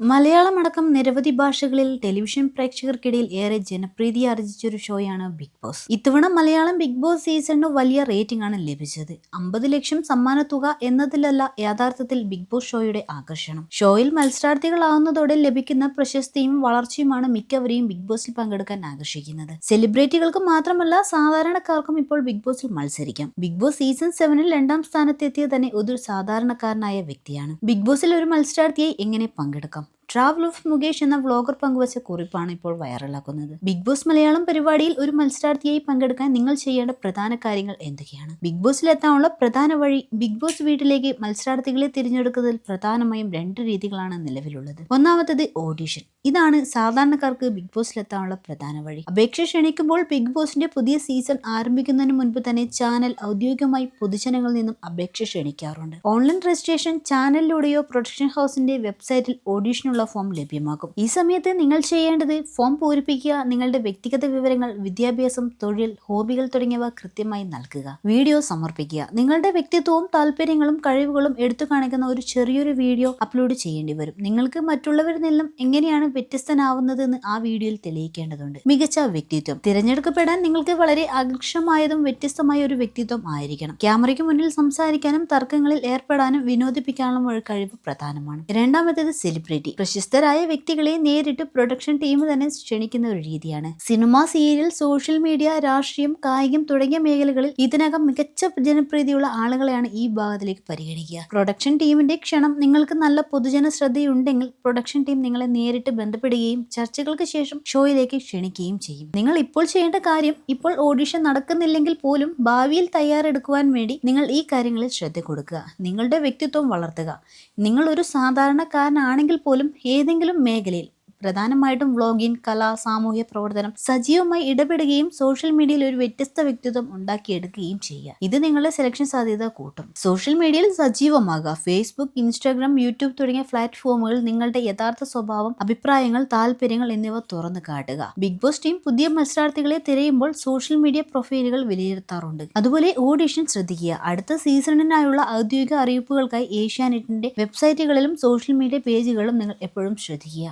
മലയാളമടക്കം നിരവധി ഭാഷകളിൽ ടെലിവിഷൻ പ്രേക്ഷകർക്കിടയിൽ ഏറെ ജനപ്രീതി ആർജിച്ചൊരു ഷോയാണ് ബിഗ് ബോസ്. ഇത്തവണ മലയാളം ബിഗ് ബോസ് സീസണിന് വലിയ റേറ്റിംഗ് ആണ് ലഭിച്ചത്. അമ്പത് ലക്ഷം സമ്മാന തുക എന്നതിലല്ല യഥാർത്ഥത്തിൽ ബിഗ് ബോസ് ഷോയുടെ ആകർഷണം. ഷോയിൽ മത്സരാർത്ഥികളാവുന്നതോടെ ലഭിക്കുന്ന പ്രശസ്തിയും വളർച്ചയുമാണ് മിക്കവരെയും ബിഗ് ബോസിൽ പങ്കെടുക്കാൻ ആകർഷിക്കുന്നത്. സെലിബ്രിറ്റികൾക്ക് മാത്രമല്ല സാധാരണക്കാർക്കും ഇപ്പോൾ ബിഗ് ബോസിൽ മത്സരിക്കാം. ബിഗ് ബോസ് സീസൺ സെവനിൽ രണ്ടാം സ്ഥാനത്തെത്തിയ തന്നെ ഒരു സാധാരണക്കാരനായ വ്യക്തിയാണ്. ബിഗ് ബോസിൽ ഒരു മത്സരാർത്ഥിയെ എങ്ങനെ പങ്കെടുക്കാം? ട്രാവൽ ഓഫ് മുകേഷ് എന്ന വ്ളോഗർ പങ്കുവച്ച കുറിപ്പാണ് ഇപ്പോൾ വൈറലാക്കുന്നത് ബിഗ് ബോസ് മലയാളം പരിപാടിയിൽ ഒരു മത്സരാർത്ഥിയായി പങ്കെടുക്കാൻ നിങ്ങൾ ചെയ്യേണ്ട പ്രധാന കാര്യങ്ങൾ എന്തൊക്കെയാണ്? ബിഗ് ബോസിൽ എത്താനുള്ള പ്രധാന വഴി ബിഗ് ബോസ് വീട്ടിലേക്ക് മത്സരാർത്ഥികളെ തിരഞ്ഞെടുക്കുന്നതിൽ പ്രധാനമായും രണ്ട് രീതികളാണ് നിലവിലുള്ളത്. ഒന്നാമത്തത് ഓഡിഷൻ ഇതാണ് സാധാരണക്കാർക്ക് ബിഗ് ബോസിലെത്താനുള്ള പ്രധാന വഴി. അപേക്ഷ ക്ഷണിക്കുമ്പോൾ ബിഗ് ബോസിന്റെ പുതിയ സീസൺ ആരംഭിക്കുന്നതിന് മുൻപ് തന്നെ ചാനൽ ഔദ്യോഗികമായി പൊതുജനങ്ങളിൽ നിന്നും അപേക്ഷ ക്ഷണിക്കാറുണ്ട്. ഓൺലൈൻ രജിസ്ട്രേഷൻ ചാനലിലൂടെയോ പ്രൊഡക്ഷൻ ഹൗസിന്റെ വെബ്സൈറ്റിൽ ഓഡിഷനുള്ള ഫോം ലഭ്യമാക്കും ഈ സമയത്ത് നിങ്ങൾ ചെയ്യേണ്ടത് ഫോം പൂരിപ്പിക്കുക നിങ്ങളുടെ വ്യക്തിഗത വിവരങ്ങൾ വിദ്യാഭ്യാസം തൊഴിൽ ഹോബികൾ തുടങ്ങിയവ കൃത്യമായി നൽകുക. വീഡിയോ സമർപ്പിക്കുക. നിങ്ങളുടെ വ്യക്തിത്വവും താല്പര്യങ്ങളും കഴിവുകളും എടുത്തു കാണിക്കുന്ന ഒരു ചെറിയൊരു വീഡിയോ അപ്ലോഡ് ചെയ്യേണ്ടി വരും. നിങ്ങൾക്ക് മറ്റുള്ളവരിൽ നിന്നും എങ്ങനെയാണ് വ്യത്യസ്തനാവുന്നതെന്ന് ആ വീഡിയോയിൽ തെളിയിക്കേണ്ടതുണ്ട്. മികച്ച വ്യക്തിത്വം. തിരഞ്ഞെടുക്കപ്പെടാൻ നിങ്ങൾക്ക് വളരെ ആകർഷമായതും വ്യത്യസ്തമായ ഒരു വ്യക്തിത്വം ആയിരിക്കണം. ക്യാമറയ്ക്ക് മുന്നിൽ സംസാരിക്കാനും തർക്കങ്ങളിൽ ഏർപ്പെടാനും വിനോദിപ്പിക്കാനുള്ള ഒരു കഴിവ് പ്രധാനമാണ്. രണ്ടാമത്തേത് സെലിബ്രിറ്റി. പ്രശസ്തരായ വ്യക്തികളെ നേരിട്ട് പ്രൊഡക്ഷൻ ടീം തന്നെ ക്ഷണിക്കുന്ന ഒരു രീതിയാണ്. സിനിമ സീരിയൽ സോഷ്യൽ മീഡിയ രാഷ്ട്രീയം കായികം തുടങ്ങിയ മേഖലകളിൽ ഇതിനകം മികച്ച ജനപ്രീതിയുള്ള ആളുകളെയാണ് ഈ ഭാഗത്തിലേക്ക് പരിഗണിക്കുക. പ്രൊഡക്ഷൻ ടീമിന്റെ ക്ഷണം നിങ്ങൾക്ക് നല്ല പൊതുജന ശ്രദ്ധയുണ്ടെങ്കിൽ പ്രൊഡക്ഷൻ ടീം നിങ്ങളെ നേരിട്ട് ബന്ധപ്പെടുകയും ചർച്ചകൾക്ക് ശേഷം ഷോയിലേക്ക് ക്ഷണിക്കുകയും ചെയ്യും. നിങ്ങൾ ഇപ്പോൾ ചെയ്യേണ്ട കാര്യം ഇപ്പോൾ ഓഡിഷൻ നടക്കുന്നില്ലെങ്കിൽ പോലും ഭാവിയിൽ തയ്യാറെടുക്കുവാൻ വേണ്ടി നിങ്ങൾ ഈ കാര്യങ്ങളിൽ ശ്രദ്ധ കൊടുക്കുക. നിങ്ങളുടെ വ്യക്തിത്വം വളർത്തുക. നിങ്ങൾ ഒരു സാധാരണക്കാരനാണെങ്കിൽ പോലും ഏതെങ്കിലും മേഖലയിൽ പ്രധാനമായിട്ടും വ്ളോഗിംഗ് കല സാമൂഹ്യ പ്രവർത്തനം സജീവമായി ഇടപെടുകയും സോഷ്യൽ മീഡിയയിൽ ഒരു വ്യത്യസ്ത വ്യക്തിത്വം ഉണ്ടാക്കിയെടുക്കുകയും ചെയ്യുക. ഇത് നിങ്ങളുടെ സെലക്ഷൻ സാധ്യത കൂട്ടും. സോഷ്യൽ മീഡിയയിൽ സജീവമാകുക. ഫേസ്ബുക്ക് ഇൻസ്റ്റാഗ്രാം യൂട്യൂബ് തുടങ്ങിയ പ്ലാറ്റ്ഫോമുകളിൽ നിങ്ങളുടെ യഥാർത്ഥ സ്വഭാവം അഭിപ്രായങ്ങൾ താല്പര്യങ്ങൾ എന്നിവ തുറന്നു കാട്ടുക. ബിഗ് ബോസ് ടീം പുതിയ മത്സരാർത്ഥികളെ തിരയുമ്പോൾ സോഷ്യൽ മീഡിയ പ്രൊഫൈലുകൾ വിലയിരുത്താറുണ്ട്. അതുപോലെ ഓഡിഷൻ ശ്രദ്ധിക്കുക. അടുത്ത സീസണിനായുള്ള ഔദ്യോഗിക അറിയിപ്പുകൾക്കായി ഏഷ്യാനെറ്റിന്റെ വെബ്സൈറ്റുകളിലും സോഷ്യൽ മീഡിയ പേജുകളിലും നിങ്ങൾ എപ്പോഴും ശ്രദ്ധിക്കുക.